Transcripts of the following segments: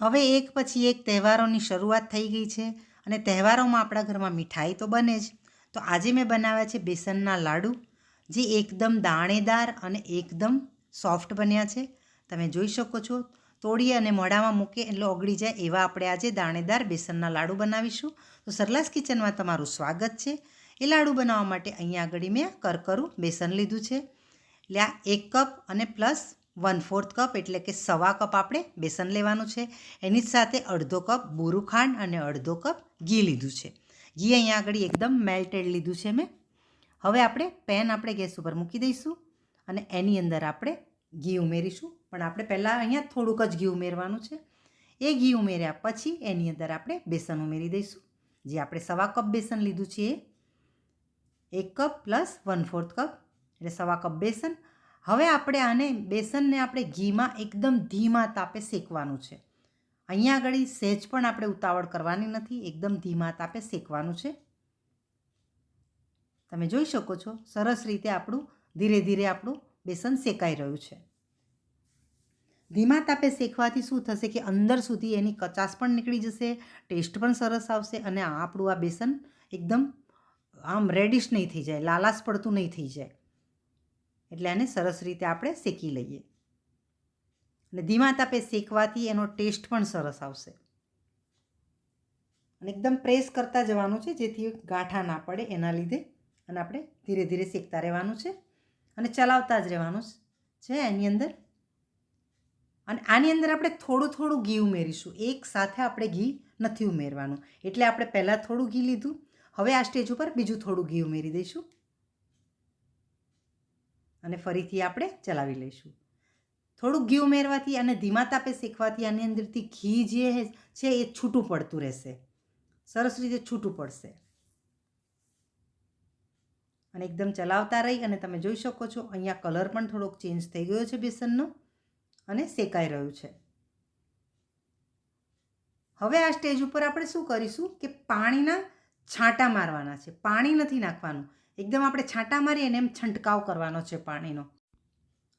હવે એક પછી એક તહેવારોની શરૂઆત થઈ ગઈ છે અને તહેવારોમાં આપણા ઘરમાં મીઠાઈ તો બને જ. તો આજે મેં બનાવ્યા છે બેસનના લાડુ, જે એકદમ દાણેદાર અને એકદમ સોફ્ટ બન્યા છે. તમે જોઈ શકો છો તોડી અને મોઢામાં મૂકે એટલે ઓગળી જાય એવા આપણે આજે દાણેદાર બેસનના લાડુ બનાવીશું. તો સરલાસ કિચનમાં તમારું સ્વાગત છે. એ લાડુ બનાવવા માટે અહીંયા આગળ મેં કરકરું બેસન લીધું છે. એટલે આ એક કપ અને પ્લસ વન ફોર્થ કપ એટલે કે સવા કપ આપણે બેસન લેવાનું છે. એની સાથે અડધો કપ બુરું ખાંડ અને અડધો કપ ઘી લીધું છે. ઘી અહીંયા આગળ એકદમ મેલ્ટેડ લીધું છે મેં. હવે આપણે પેન આપણે ગેસ ઉપર મૂકી દઈશું અને એની અંદર આપણે ઘી ઉમેરીશું. પણ આપણે પહેલાં અહીંયા થોડુંક જ ઘી ઉમેરવાનું છે. એ ઘી ઉમેર્યા પછી એની અંદર આપણે બેસન ઉમેરી દઈશું. જે આપણે સવા કપ બેસન લીધું છે એ. એક cup plus one fourth cup. એટલે સવા કપ બેસન હવે આપણે આને બેસનને આપણે ઘીમાં એકદમ ધીમા તાપે શેકવાનું છે. અહીંયા આગળ સહેજ પણ આપણે ઉતાવળ કરવાની નથી, એકદમ ધીમા તાપે શેકવાનું છે. તમે જોઈ શકો છો, સરસ રીતે આપણું ધીરે ધીરે આપણું બેસન શેકાઈ રહ્યું છે. ધીમા તાપે શેકવાથી શું થશે કે અંદર સુધી એની કચાશ પણ નીકળી જશે, ટેસ્ટ પણ સરસ આવશે અને આપણું આ બેસન એકદમ આમ રેડિશ નહીં થઈ જાય, લાલાશ પડતું નહીં થઈ જાય. એટલે આને સરસ રીતે આપણે શેકી લઈએ. અને ધીમા તાપે શેકવાથી એનો ટેસ્ટ પણ સરસ આવશે. અને એકદમ પ્રેસ કરતા જવાનું છે, જેથી ગાંઠા ના પડે એના લીધે અને આપણે ધીરે ધીરે શેકતા રહેવાનું છે અને ચલાવતા જ રહેવાનું છે એની અંદર. અને આની અંદર આપણે થોડું થોડું ઘી ઉમેરીશું, એક સાથે આપણે ઘી નથી ઉમેરવાનું. એટલે આપણે પહેલાં થોડું ઘી લીધું, હવે આ સ્ટેજ ઉપર બીજું થોડું ઘી ઉમેરી દઈશું. અને ફરીથી આપણે ચલાવી લઈશું. થોડુંક ઘી ઉમેરવાથી અને ધીમા તાપે શેકવાથી આની અંદરથી ઘી જે છે એ છૂટું પડતું રહેશે. સરસ રીતે છૂટું પડશે. અને એકદમ ચલાવતા રહી અને તમે જોઈ શકો છો, અહીંયા કલર પણ થોડોક ચેન્જ થઈ ગયો છે બેસનનો અને શેકાઈ રહ્યું છે. હવે આ સ્ટેજ ઉપર આપણે શું કરીશું કે પાણીના છાંટા મારવાના છે. પાણી નથી નાખવાનું. એકદમ આપણે છાંટા મારી અને એમ છંટકાવ કરવાનો છે પાણીનો.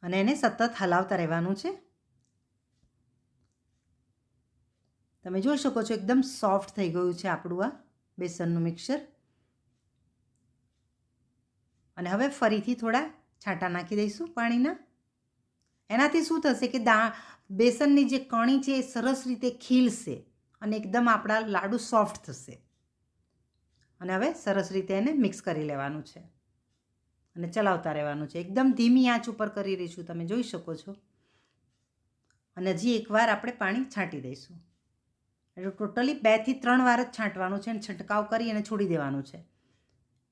અને એને સતત હલાવતા રહેવાનું છે. તમે જોઈ શકો છો એકદમ સોફ્ટ થઈ ગયું છે આપણું આ બેસનનું મિક્સર. અને હવે ફરીથી થોડા છાંટા નાખી દઈશું પાણીના. એનાથી શું થશે કે દા, બેસનની જે કણી છે એ સરસ રીતે ખીલશે અને એકદમ આપણા લાડુ સોફ્ટ થશે. અને હવે સરસ રીતે એને મિક્સ કરી લેવાનું છે. અને ચલાવતા રહેવાનું છે. એકદમ ધીમી આંચ ઉપર કરી રહીશું તમે જોઈ શકો છો. અને હજી એકવાર આપણે પાણી છાંટી દઈશું. એટલે ટોટલી બેથી ત્રણ વાર જ છાંટવાનું છે અને છંટકાવ કરી અને છોડી દેવાનું છે.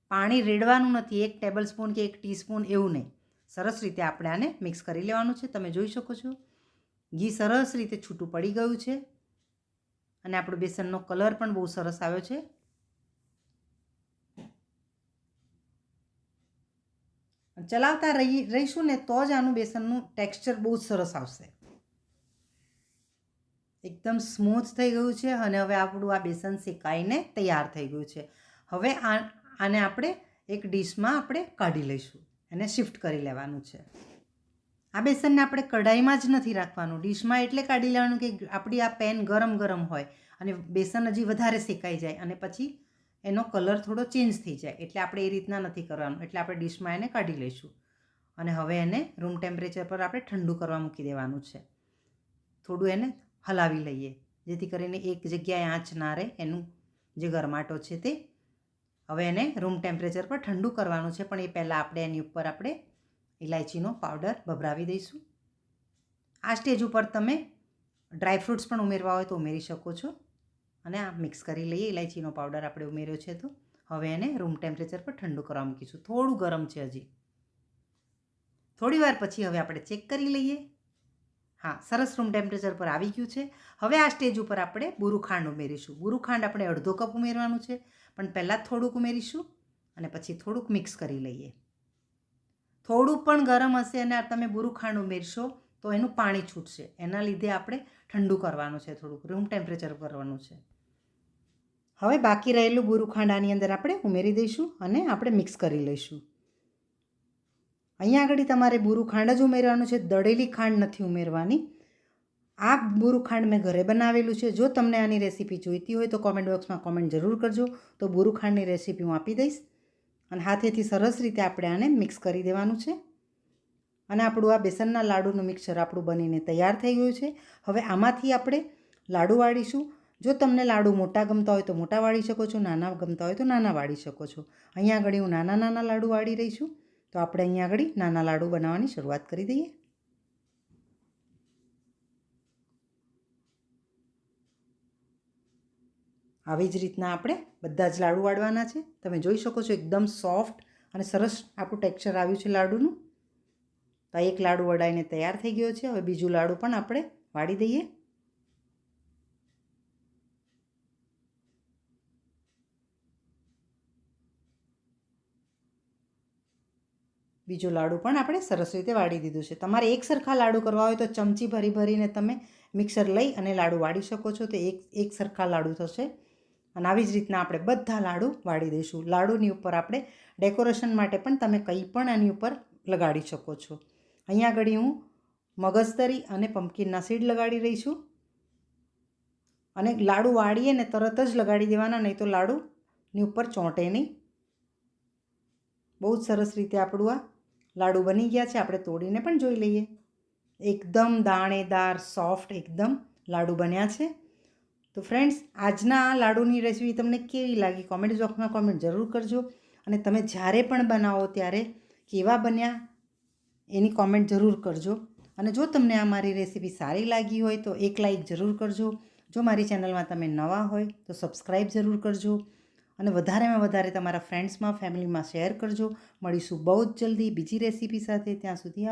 પાણી રેડવાનું નથી, એક ટેબલ સ્પૂન કે એક ટીસ્પૂન એવું નહીં. સરસ રીતે આપણે આને મિક્સ કરી લેવાનું છે. તમે જોઈ શકો છો. ઘી સરસ રીતે છૂટું પડી ગયું છે. અને આપણું બેસનનો કલર પણ બહુ સરસ આવ્યો છે. ચલાવતા રહી, રહીશું ને તો જ આનું બેસનનું ટેક્સચર બહુ સરસ આવશે. એકદમ સ્મૂથ થઈ ગયું છે અને હવે આપણું આ બેસન શેકાઈને તૈયાર થઈ ગયું છે. હવે આ, આને આપણે એક ડીશમાં આપણે કાઢી લઈશું એને શિફ્ટ કરી લેવાનું છે. આ બેસનને આપણે કઢાઈમાં જ નથી રાખવાનું. ડીશમાં એટલે કાઢી લેવાનું કે આપણી આ પેન ગરમ ગરમ હોય અને બેસન હજી વધારે શેકાઈ જાય અને પછી એનો કલર થોડો ચેન્જ થઈ જાય, એટલે આપણે એ રીતના નથી કરવાનું. એટલે આપણે ડીશમાં એને કાઢી લઈશું. અને હવે એને રૂમ ટેમ્પરેચર પર આપણે ઠંડુ કરવા મૂકી દેવાનું છે. થોડું એને હલાવી લઈએ, જેથી કરીને એક જગ્યાએ આંચ ના રહે, એનું જે ગરમાટો છે તે. હવે એને રૂમ ટેમ્પરેચર પર ઠંડુ કરવાનું છે, પણ એ પહેલાં આપણે એની ઉપર આપણે ઇલાયચીનો પાવડર ભભરાવી દઈશું. આ સ્ટેજ ઉપર તમે ડ્રાયફ્રૂટ્સ પણ ઉમેરવા હોય તો ઉમેરી શકો છો. અને આ મિક્સ કરી લઈએ. ઇલાયચીનો પાવડર આપણે ઉમેર્યો છે તો. હવે એને રૂમ ટેમ્પરેચર પર ઠંડુ કરવા મૂકીશું. થોડું ગરમ છે હજી. થોડી વાર પછી હવે આપણે ચેક કરી લઈએ. હા, સરસ રૂમ ટેમ્પરેચર પર આવી ગયું છે. હવે આ સ્ટેજ ઉપર આપણે બુરું ખાંડ ઉમેરીશું. બુરું ખાંડ આપણે અડધો કપ ઉમેરવાનું છે. પણ પહેલાં થોડુંક ઉમેરીશું અને પછી થોડુંક મિક્સ કરી લઈએ. થોડું પણ ગરમ હશે અને તમે બુરું ખાંડ ઉમેરશો તો એનું પાણી છૂટશે. એના લીધે આપણે ઠંડુ કરવાનું છે થોડુંક. રૂમ ટેમ્પરેચર કરવાનું છે. હવે બાકી રહેલું બુરુ ખાંડ આની અંદર આપણે ઉમેરી દઈશું અને આપણે મિક્સ કરી લઈશું. અહીંયા આગળ તમારે બુરુ ખાંડ જ ઉમેરવાનું છે, દળેલી ખાંડ નથી ઉમેરવાની. આ બોરુખાંડ મેં ઘરે બનાવેલું છે. જો તમને આની રેસીપી જોઈતી હોય તો કોમેન્ટ બોક્સમાં કોમેન્ટ જરૂર કરજો. તો બોરુખાંડની રેસીપી હું આપી દઈશ અને હાથેથી સરસ રીતે આપણે આને મિક્સ કરી દેવાનું છે. અને આપણું આ બેસનના લાડુનું મિક્સર આપણું બનીને તૈયાર થઈ ગયું છે. હવે આમાંથી આપણે લાડુ વાળીશું. જો તમને લાડુ મોટા ગમતા હોય તો મોટા વાળી શકો છો, નાના ગમતા હોય તો નાના વાળી શકો છો. અહીંયા આગળ હું નાના નાના લાડુ વાળી રહી છું. તો આપણે અહીંયા આગળ નાના લાડુ બનાવવાની શરૂઆત કરી દઈએ. આવી જ રીતના આપણે બધા જ લાડુ વાળવાના છે. તમે જોઈ શકો છો એકદમ સોફ્ટ અને સરસ આપણું ટેક્સચર આવ્યું છે લાડુનું. તો એક લાડુ વડાઈને તૈયાર થઈ ગયો છે. હવે બીજું લાડુ પણ આપણે વાળી દઈએ. બીજો લાડુ પણ આપણે સરસ રીતે વાળી દીધું છે. તમારે એક સરખા લાડુ કરવા હોય તો ચમચી ભરી ભરીને તમે મિક્સર લઈ અને લાડુ વાળી શકો છો. તો એક એક સરખા લાડુ થશે. અને આવી જ રીતના આપણે બધા લાડુ વાળી દઈશું. લાડુની ઉપર આપણે ડેકોરેશન માટે પણ તમે કંઈ પણ આની ઉપર લગાડી શકો છો. અહીંયા આગળ હું મગજતરી અને પમ્પકિનના સીડ લગાડી રહી છું. અને લાડુ વાળીએ ને તરત જ લગાડી દેવાના, નહીં તો લાડુની ઉપર ચોંટે નહીં. બહુ જ સરસ રીતે આપણું આ લાડુ બની ગયા છે, આપણે તોડીને પણ જોઈ લઈએ. એકદમ દાણેદાર સોફ્ટ એકદમ લાડુ બન્યા છે. તો ફ્રેન્ડ્સ આજના આ લાડુની રેસીપી તમને કેવી લાગી? કોમેન્ટ બોક્સમાં કોમેન્ટ જરૂર કરજો. અને તમે જ્યારે પણ બનાવો ત્યારે કેવા બન્યા એની કોમેન્ટ જરૂર કરજો. અને જો તમને આ મારી રેસીપી સારી લાગી હોય તો એક લાઈક જરૂર કરજો. જો મારી ચેનલમાં તમે નવા હોય તો સબસ્ક્રાઈબ જરૂર કરજો. અને વધારેમાં વધારે તમારા ફ્રેન્ડ્સમાં ફેમિલીમાં શેર કરજો. મળીશું બહુ જ જલ્દી બીજી રેસીપી સાથે. ત્યાં સુધી